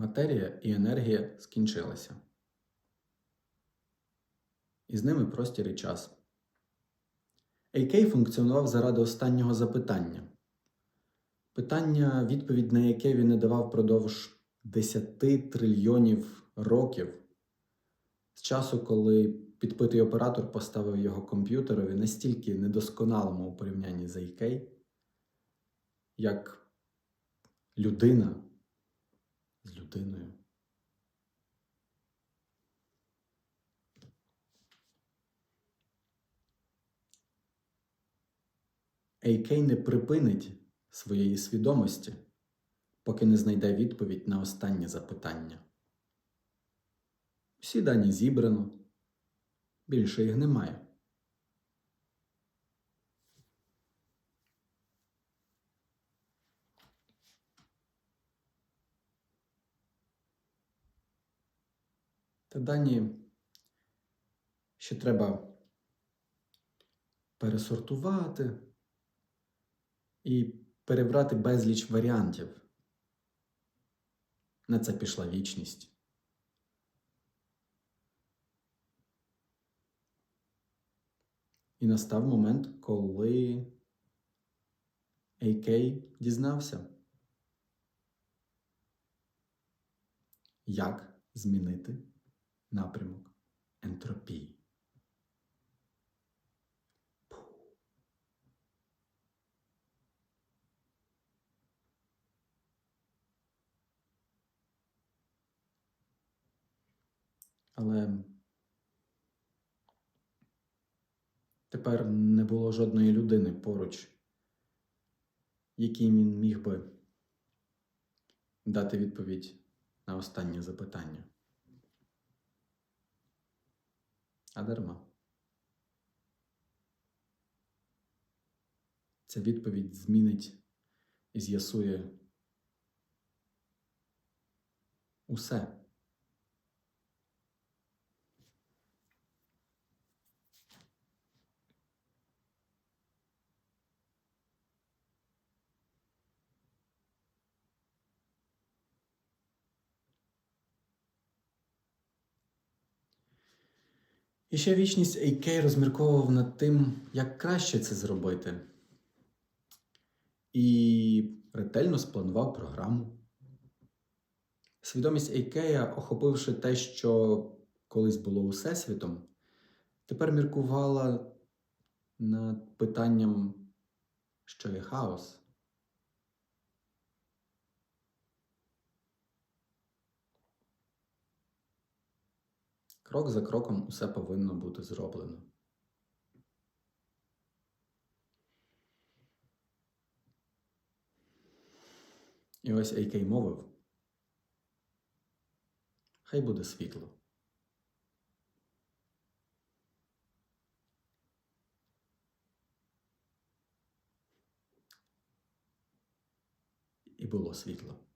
Матерія і енергія скінчилися. І з ними простір і час. AK функціонував заради останнього запитання. Питання, відповідь на яке він не давав впродовж 10 трильйонів років, з часу, коли підпитий оператор поставив його комп'ютерові настільки недосконалому у порівнянні з AK, як людина з людиною. AK не припинить своєї свідомості, поки не знайде відповідь на останнє запитання. Всі дані зібрано, більше їх немає. Та дані ще треба пересортувати і перебрати безліч варіантів. На це пішла вічність. І настав момент, коли AK дізнався, як змінити напрямок ентропії. Але тепер не було жодної людини поруч, якій він міг би дати відповідь на останнє запитання. А дарма. Ця відповідь змінить і з'ясує усе. І ще вічність AK розмірковував над тим, як краще це зробити. І ретельно спланував програму. Свідомість AK, охопивши те, що колись було Усесвітом, тепер міркувала над питанням, що є хаос. Крок за кроком усе повинно бути зроблено. І ось AK мовив. Хай буде світло. І було світло.